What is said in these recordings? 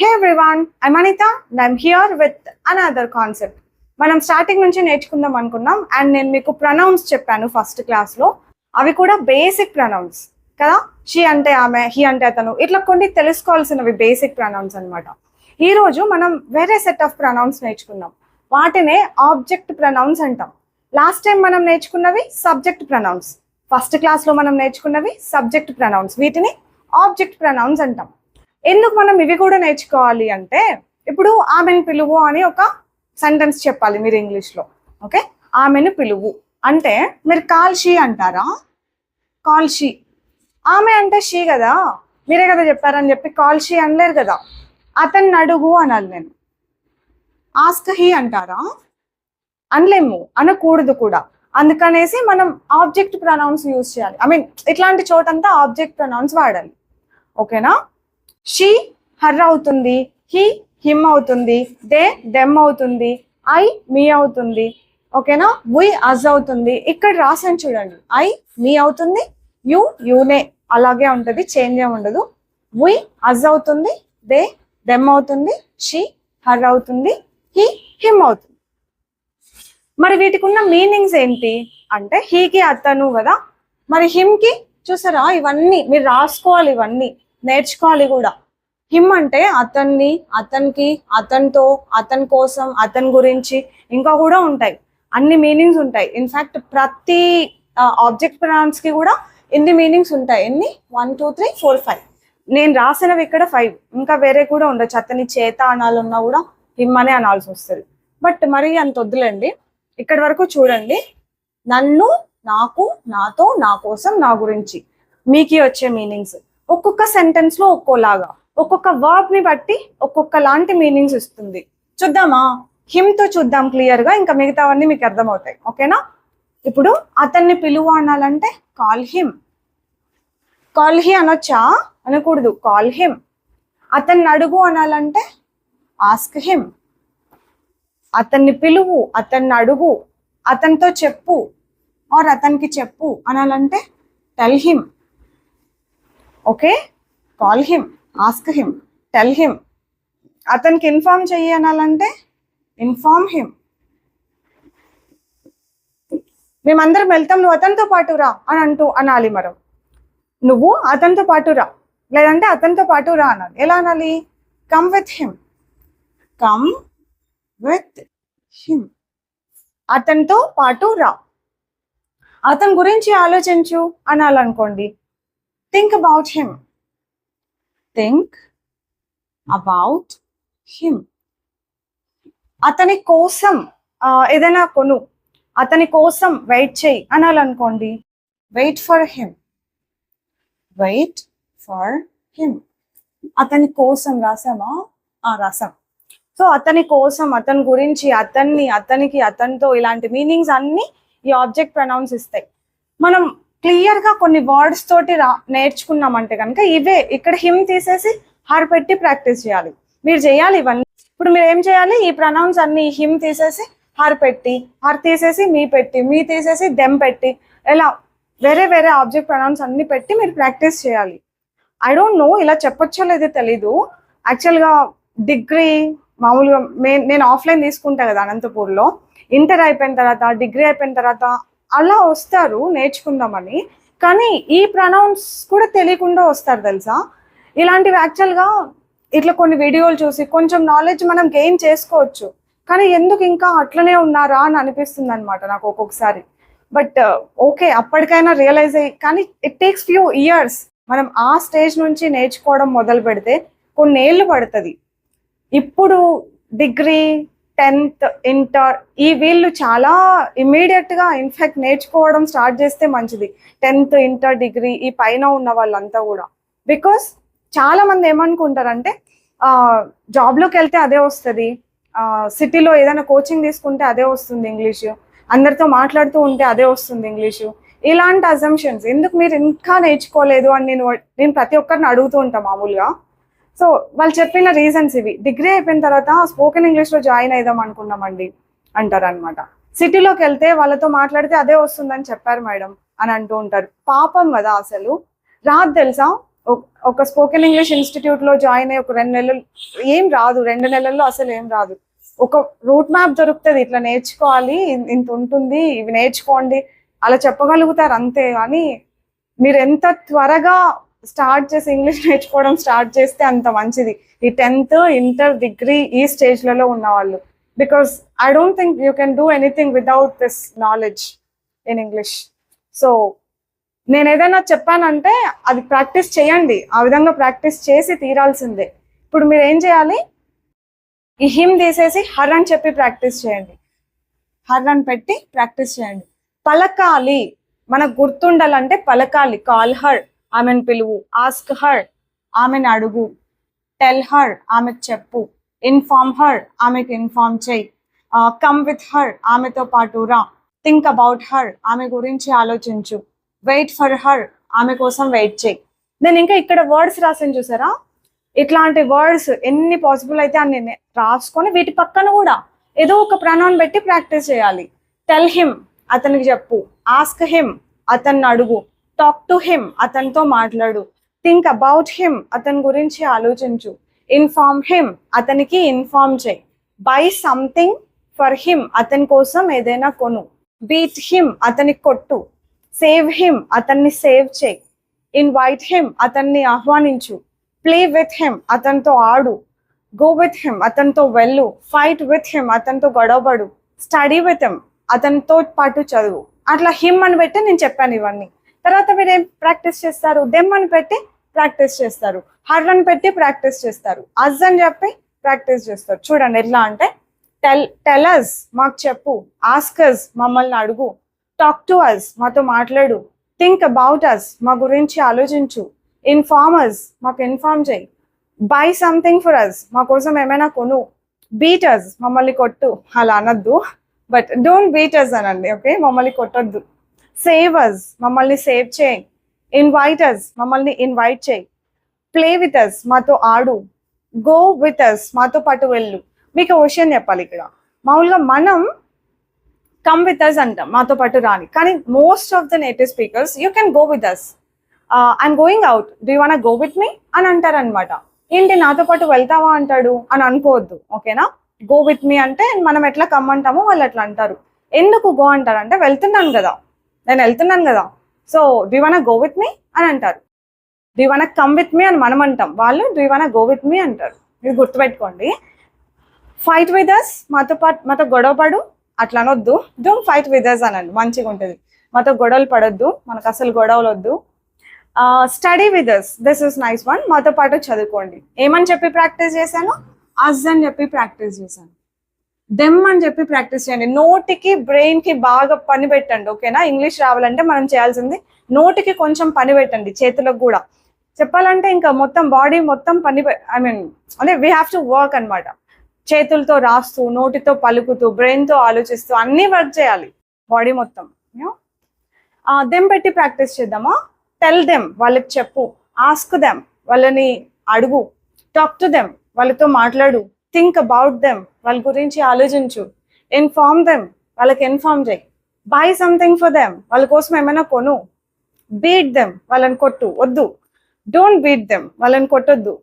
Hey everyone I'm Anitha and I'm here with another concept మనం starting నుంచి నేర్చుకుందాం అనుకున్నాం అండ్ నేను మీకు ప్రొనౌన్స్ చెప్పాను ఫస్ట్ క్లాస్లో అవి కూడా బేసిక్ ప్రొనౌన్స్ కదా? షీ అంటే ఆమె హీ అంటే అతను ఇట్లా కొన్ని తెలుసుకోవాల్సినవి బేసిక్ ప్రొనౌన్స్ అనమాట ఈరోజు మనం వేరే సెట్ ఆఫ్ ప్రొనౌన్స్ నేర్చుకుందాం. వాటినే ఆబ్జెక్ట్ ప్రొనౌన్స్ అంటాం. లాస్ట్ టైం మనం నేర్చుకున్నవి సబ్జెక్ట్ ప్రొనౌన్స్ ఫస్ట్ క్లాస్లో మనం నేర్చుకున్నవి సబ్జెక్ట్ ప్రొనౌన్స్ వీటిని ఆబ్జెక్ట్ ప్రొనౌన్స్ అంటాం. ఎందుకు మనం ఇవి కూడా నేర్చుకోవాలి అంటే ఇప్పుడు ఆమెను పిలువు అని ఒక సెంటెన్స్ చెప్పాలి మీరు ఇంగ్లీష్లో ఓకే? ఆమెను పిలువు అంటే మీరు కాల్షీ అంటారా? కాల్షీ. ఆమె అంటే షీ కదా? మీరే కదా చెప్పారని చెప్పి కాల్షీ అనలేరు కదా? అతన్ని అడుగు అనాలి నేను. ఆస్క్ హీ అంటారా? అనలేము అనకూడదు కూడా. అందుకనేసి మనం ఆబ్జెక్ట్ ప్రొనౌన్స్ యూజ్ చేయాలి. ఐ మీన్ ఇట్లాంటి చోటంతా ఆబ్జెక్ట్ ప్రొనౌన్స్ వాడాలి. ఓకేనా? షీ హర్ అవుతుంది హీ హిమ్ అవుతుంది దే దెమ్ అవుతుంది ఐ మీ అవుతుంది. ఓకేనా? వి అజ్ అవుతుంది. ఇక్కడ రాసాను చూడండి. ఐ మీ అవుతుంది యు యూనే. అలాగే ఉంటుంది చేంజ్ ఏమి ఉండదు. వి అజ్ అవుతుంది దే దెమ్ అవుతుంది షీ హర్ అవుతుంది హీ హిమ్ అవుతుంది. మరి వీటికి ఉన్న మీనింగ్స్ ఏంటి? అంటే హీకి అతను కదా. మరి హిమ్కి చూసారా? ఇవన్నీ మీరు రాసుకోవాలి ఇవన్నీ. నేర్చుకోవాలి కూడా. హిమ్ అంటే అతన్ని అతనికి అతనితో అతని కోసం అతని గురించి ఇంకా కూడా ఉంటాయి. అన్ని మీనింగ్స్ ఉంటాయి. ఇన్ఫాక్ట్ ప్రతి ఆబ్జెక్ట్ ప్రొనౌన్స్కి కూడా ఎన్ని మీనింగ్స్ ఉంటాయి. ఎన్ని? One two three four five నేను రాసినవి ఇక్కడ ఫైవ్ ఇంకా వేరే కూడా ఉండొచ్చు. అతని చేత అనాలన్నా కూడా హిమ్ అనే అనాల్సి వస్తుంది. బట్ మరి అంత వద్దులేండి. ఇక్కడి వరకు చూడండి. నన్ను నాకు నాతో నా కోసం నా గురించి. మీకు వచ్చే మీనింగ్స్ ఒక్కొక్క సెంటెన్స్లో ఒక్కోలాగా ఒక్కొక్క వర్బ్ని బట్టి ఒక్కొక్క లాంటి మీనింగ్స్ ఇస్తుంది. చూద్దామా? హిమ్తో చూద్దాం క్లియర్గా ఇంకా మిగతావన్నీ మీకు అర్థమవుతాయి. ఓకేనా ఇప్పుడు అతన్ని పిలువు అనాలంటే కాల్ హిమ్ కాల్ హి అనొచ్చా? అనకూడదు. కాల్ హిమ్ అతన్ని అడుగు అనాలంటే ఆస్క్ హిమ్ అతన్ని పిలువు అతన్ని అడుగు. అతనితో చెప్పు. ఆర్ అతనికి చెప్పు అనాలంటే tell him okay call him ask him tell him అతనికి ఇన్ఫార్మ్ చెయ్యి అనాలంటే ఇన్ఫార్మ్ హిమ్ మేమందరం వెళ్తాం నువ్వు అతనితో పాటు రా అని అంటూ అనాలి మనం నువ్వు అతనితో పాటు రా. లేదంటే అతనితో పాటు రా అనాలి. ఎలా అనాలి? Come with him come with him అతనితో పాటు రా. అతని గురించి ఆలోచించు అనాలనుకోండి. Think about him think about him అతని కోసం ఏదైనా కొను. అతని కోసం వెయిట్ చేయి అనాలనుకోండి. Wait for him wait for him అతని కోసం రాసామా? ఆ రాసాం. సో అతని కోసం అతని గురించి అతన్ని అతనికి అతనితో ఇలాంటి మీనింగ్స్ అన్ని ఈ ఆబ్జెక్ట్ ప్రొనౌన్స్ ఇస్తాయి. మనం క్లియర్గా కొన్ని వర్డ్స్ తోటి రా నేర్చుకున్నామంటే కనుక ఇవే. ఇక్కడ హిమ్ తీసేసి హర్ పెట్టి ప్రాక్టీస్ చేయాలి. మీరు చేయాలి ఇవన్నీ. ఇప్పుడు మీరు ఏం చేయాలి? ఈ ప్రొనౌన్స్ అన్ని హిమ్ తీసేసి హర్ పెట్టి హర్ తీసేసి మీ పెట్టి మీ తీసేసి దెమ్ పెట్టి ఇలా వేరే వేరే ఆబ్జెక్ట్ ప్రొనౌన్స్ అన్ని పెట్టి మీరు ప్రాక్టీస్ చేయాలి. ఐ డోంట్ నో ఇలా చెప్పొచ్చో లేదో తెలీదు. యాక్చువల్గా డిగ్రీ మామూలుగా మే- నేను ఆఫ్లైన్ తీసుకుంటా కదా అనంతపూర్లో. ఇంటర్ అయిపోయిన తర్వాత డిగ్రీ అయిపోయిన తర్వాత అలా వస్తారు నేర్చుకుందామని. కానీ ఈ ప్రనౌన్స్ కూడా తెలియకుండా వస్తారు తెలుసా? ఇలాంటివి యాక్చువల్గా ఇట్లా కొన్ని వీడియోలు చూసి కొంచెం నాలెడ్జ్ మనం గెయిన్ చేసుకోవచ్చు. కానీ ఎందుకు ఇంకా అట్లనే ఉన్నారా అని అనిపిస్తుంది అనమాట నాకు ఒక్కొక్కసారి. బట్ ఓకే uh, అప్పటికైనా రియలైజ్ అయ్యి కానీ ఇట్ టేక్స్ ఫ్యూ ఇయర్స్ మనం ఆ స్టేజ్ నుంచి నేర్చుకోవడం మొదలు పెడితే కొన్నేళ్ళు పడుతుంది. ఇప్పుడు డిగ్రీ టెన్త్ ఇంటర్ ఈ వీళ్ళు చాలా ఇమీడియట్గా ఇన్ఫాక్ట్ నేర్చుకోవడం స్టార్ట్ చేస్తే మంచిది. టెన్త్ ఇంటర్ డిగ్రీ ఈ పైన ఉన్న వాళ్ళంతా కూడా. బికాస్ చాలా మంది ఏమనుకుంటారంటే జాబ్లోకి వెళ్తే అదే వస్తుంది. సిటీలో ఏదైనా కోచింగ్ తీసుకుంటే అదే వస్తుంది ఇంగ్లీషు. అందరితో మాట్లాడుతూ ఉంటే అదే వస్తుంది ఇంగ్లీషు. ఇలాంటి అజంప్షన్స్ ఎందుకు మీరు ఇంకా నేర్చుకోలేదు అని నేను నేను ప్రతి ఒక్కరిని అడుగుతూ ఉంటాను మామూలుగా. సో వాళ్ళు చెప్పిన రీజన్స్ ఇవి. డిగ్రీ అయిపోయిన తర్వాత స్పోకెన్ ఇంగ్లీష్లో జాయిన్ అయిదాం అనుకున్నామండి అంటారు అనమాట సిటీలోకి వెళ్తే వాళ్ళతో మాట్లాడితే అదే వస్తుందని చెప్పారు మేడం అని అంటూ ఉంటారు. పాపం కదా అసలు. రాదు తెలుసా? ఒక- స్పోకెన్ ఇంగ్లీష్ ఇన్స్టిట్యూట్లో జాయిన్ అయ్యి ఒక రెండు నెలలు ఏం రాదు. రెండు నెలల్లో అసలు ఏం రాదు. ఒక రూట్ మ్యాప్ దొరుకుతుంది. ఇట్లా నేర్చుకోవాలి. ఇంత ఉంటుంది. ఇవి నేర్చుకోండి. అలా చెప్పగలుగుతారు అంతే. కానీ మీరు ఎంత త్వరగా స్టార్ట్ చేసి ఇంగ్లీష్ నేర్చుకోవడం స్టార్ట్ చేస్తే అంత మంచిది. ఈ టెన్త్ ఇంటర్ డిగ్రీ ఈ స్టేజ్లలో ఉన్న వాళ్ళు because I don't think you can do anything without this knowledge in English so నేను ఏదైనా చెప్పానంటే అది ప్రాక్టీస్ చేయండి. ఆ విధంగా ప్రాక్టీస్ చేసి తీరాల్సిందే. ఇప్పుడు మీరు ఏం చేయాలి? ఈ హిమ్ తీసేసి హర్ అని చెప్పి ప్రాక్టీస్ చేయండి. హర్ అని పెట్టి ప్రాక్టీస్ చేయండి. పలకాలి. మనకు గుర్తుండాలంటే పలకాలి. కాల్ హర్ ఆమెను పిలువు. ఆస్క్ హర్ ఆమెను అడుగు. టెల్ హర్ ఆమెకు చెప్పు. ఇన్ఫార్మ్ హర్ ఆమెకు ఇన్ఫార్మ్ చేయి. కమ్ విత్ హర్ ఆమెతో పాటు రా. థింక్ అబౌట్ హర్ ఆమె గురించి ఆలోచించు. వెయిట్ ఫర్ హర్ ఆమె కోసం వెయిట్ చేయి. నేను ఇంకా ఇక్కడ వర్డ్స్ రాసాను చూసారా? ఇట్లాంటి వర్డ్స్ ఎన్ని పాసిబుల్ అయితే అన్ని రాసుకొని వీటి పక్కన కూడా ఏదో ఒక ప్రణాన్ పెట్టి ప్రాక్టీస్ చేయాలి. టెల్ హిమ్ అతనికి చెప్పు. ఆస్క్ హిమ్ అతన్ని అడుగు. టాక్ టు హిమ్ అతనితో మాట్లాడు. థింక్ అబౌట్ హిమ్ అతని గురించి ఆలోచించు. ఇన్ఫార్మ్ హిమ్ అతనికి ఇన్ఫార్మ్ చేయి. బై సంథింగ్ ఫర్ హిమ్ అతని కోసం ఏదైనా కొను. బీట్ హిమ్ అతనికి కొట్టు. సేవ్ హిమ్ అతన్ని సేవ్ చేయి. ఇన్వైట్ హిమ్ అతన్ని ఆహ్వానించు. ప్లే విత్ హిమ్ అతనితో ఆడు. గో విత్ హిమ్ అతనితో వెళ్ళు. ఫైట్ విత్ హిమ్ అతనితో గొడవపడు. స్టడీ విత్ హిమ్ అతనితో పాటు చదువు. అట్లా హిమ్ అని పెట్టి నేను చెప్పాను ఇవన్నీ. తర్వాత మీరు ఏం ప్రాక్టీస్ చేస్తారు? దెమ్ అని పెట్టి ప్రాక్టీస్ చేస్తారు. హర్ అని పెట్టి ప్రాక్టీస్ చేస్తారు. అజ్ అని చెప్పి ప్రాక్టీస్ చేస్తారు. చూడండి ఎట్లా అంటే టెల్ టెలస్ మాకు చెప్పు. ఆస్కస్ మమ్మల్ని అడుగు. టాక్ టు అస్ మాతో మాట్లాడు. థింక్ అబౌట్ అస్ మా గురించి ఆలోచించు. ఇన్ఫార్మర్స్ మాకు ఇన్ఫార్మ్ చేయి. బై సంథింగ్ ఫర్ అస్ మా కోసం ఏమైనా కొను. బీటర్స్ మమ్మల్ని కొట్టు. అలా అనొద్దు. బట్ డోంట్ బీటర్స్ అనండి ఓకే మమ్మల్ని కొట్టద్దు. సేవ్ అస్ మమ్మల్ని సేవ్ చేయి. ఇన్వైట్ అస్ మమ్మల్ని ఇన్వైట్ చేయి. ప్లే విత్ అస్ మాతో ఆడు. గో విత్ అస్ మాతో పాటు వెళ్ళు. మీకు విషయం చెప్పాలి ఇక్కడ. మామూలుగా మనం కమ్ విత్ అస్ అంటాం. మాతో పాటు రాని. కానీ most of the native speakers you can go with us I'm going out do one go with me అని అంటారనమాట ఏంటి? నాతో పాటు వెళ్తావా అంటాడు? అని అనుకోవద్దు. ఓకేనా గో విత్ మీ అంటే మనం ఎట్లా కమ్మంటామో వాళ్ళు అట్లా అంటారు. ఎందుకు గో అంటారు అంటే వెళ్తున్నాను కదా. నేను వెళ్తున్నాను కదా. So do go with me అని అంటారు. డూ కమ్ విత్ మీ అని మనం అంటాం. వాళ్ళు డూ గో విత్ మీ అంటారు. ఇది గుర్తుపెట్టుకోండి. ఫైట్ విత్ అస్ మాతో పాటు మాతో గొడవ పడు. అట్లానొద్దు డోంట్ ఫైట్ విత్ అస్ అనండి మంచిగా ఉంటుంది. మాతో గొడవలు పడొద్దు. మనకు అసలు గొడవలు వద్దు. Study with us this is nice one మాతో పాటు చదువుకోండి. ఏమని చెప్పి ప్రాక్టీస్ చేశాను? అస్ అని చెప్పి ప్రాక్టీస్ చేశాను. దెమ్ అని చెప్పి ప్రాక్టీస్ చేయండి. నోటికి బ్రెయిన్కి బాగా పని పెట్టండి ఓకేనా ఇంగ్లీష్ రావాలంటే మనం చేయాల్సింది నోటికి కొంచెం పని పెట్టండి చేతులకు కూడా. చెప్పాలంటే ఇంకా మొత్తం బాడీ మొత్తం పని ఐ మీన్ అంటే వీ హ్యావ్ టు వర్క్ అన్నమాట. చేతులతో రాస్తూ నోటితో పలుకుతూ బ్రెయిన్తో ఆలోచిస్తూ అన్నీ వర్క్ చేయాలి బాడీ మొత్తం దెమ్ పెట్టి ప్రాక్టీస్ చేద్దామా? టెల్ దెమ్ వాళ్ళకి చెప్పు ఆస్క్ దెమ్ వాళ్ళని అడుగు టాక్ టు దెమ్ వాళ్ళతో మాట్లాడు థింక్ అబౌట్ దెమ్ వాళ్ళ గురించి ఆలోచించు. ఇన్ఫార్మ్ దెమ్ వాళ్ళకి ఇన్ఫార్మ్ చేయి. బై సంథింగ్ ఫర్ దెమ్ వాళ్ళ కోసం ఏమైనా కొను. బీట్ దెమ్ వాళ్ళని కొట్టు వద్దు. డోంట్ బీట్ దెమ్ వాళ్ళని కొట్టొద్దు.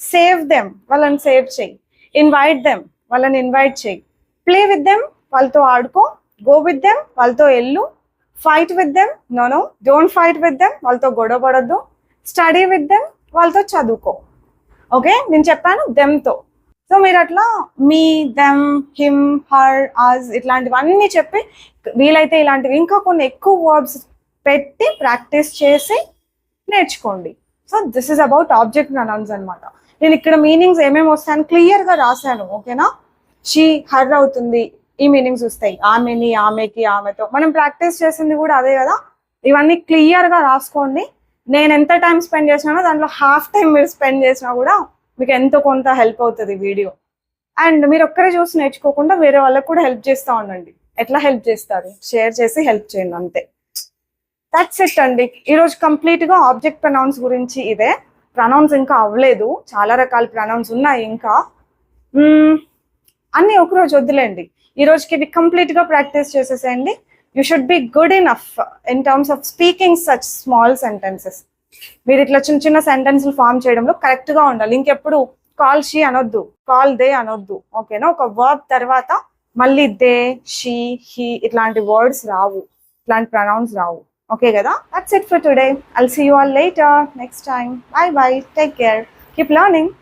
సేవ్ దెమ్ వాళ్ళని సేవ్ చేయి. ఇన్వైట్ దెమ్ వాళ్ళని ఇన్వైట్ చేయి. ప్లే విత్ దెమ్ వాళ్ళతో ఆడుకో. గో విత్ దెమ్ వాళ్ళతో వెళ్ళు. Fight with them no no don't fight with them వాళ్ళతో గొడవ పడొద్దు స్టడీ విత్ దెమ్ వాళ్ళతో చదువుకో. ఓకే నేను చెప్పాను దెమ్తో సో మీరు అట్లా me them him her us ఇట్లాంటివన్నీ చెప్పి వీలైతే ఇలాంటివి ఇంకా కొన్ని ఎక్కువ వర్బ్స్ పెట్టి ప్రాక్టీస్ చేసి నేర్చుకోండి. So this is about object pronouns అనమాట నేను ఇక్కడ మీనింగ్స్ ఏమేమి వస్తాయని క్లియర్గా రాశాను ఓకేనా షీ హర్ అవుతుంది ఈ మీనింగ్స్ వస్తాయి. ఆమెని ఆమెకి ఆమెతో. మనం ప్రాక్టీస్ చేసింది కూడా అదే కదా? ఇవన్నీ క్లియర్గా రాసుకోండి. నేను ఎంత టైం స్పెండ్ చేసినానో దాంట్లో హాఫ్ టైం మీరు స్పెండ్ చేసినా కూడా మీకు ఎంతో కొంత హెల్ప్ అవుతుంది వీడియో. అండ్ మీరు ఒక్కరే చూసి నేర్చుకోకుండా వేరే వాళ్ళకి కూడా హెల్ప్ చేస్తూ ఉండండి. ఎట్లా హెల్ప్ చేస్తారు? షేర్ చేసి హెల్ప్ చేయండి అంతే. దట్స్ ఇట్ అండి. ఈరోజు కంప్లీట్గా ఆబ్జెక్ట్ ప్రనౌన్స్ గురించి ఇదే. ప్రనౌన్స్ ఇంకా అవ్వలేదు. చాలా రకాల ప్రనౌన్స్ ఉన్నాయి ఇంకా. Hmm. అన్నీ ఒకరోజు వద్దులేండి. ఈ రోజుకి ఇవి కంప్లీట్గా ప్రాక్టీస్ చేసేసేయండి. You should be good enough in terms of speaking such small sentences మీరు ఇట్లా చిన్న చిన్న సెంటెన్స్లు ఫామ్ చేయడంలో కరెక్ట్గా ఉండాలి. ఇంకెప్పుడు కాల్ షీ అనొద్దు. కాల్ దే అనొద్దు. ఓకేనా ఒక వర్బ్ తర్వాత మళ్ళీ దే షీ హీ ఇట్లాంటి వర్డ్స్ రావు. ఇట్లాంటి ప్రొనౌన్స్ రావు. ఓకే కదా? That's it for today I'll see you all later next time bye bye take care keep learning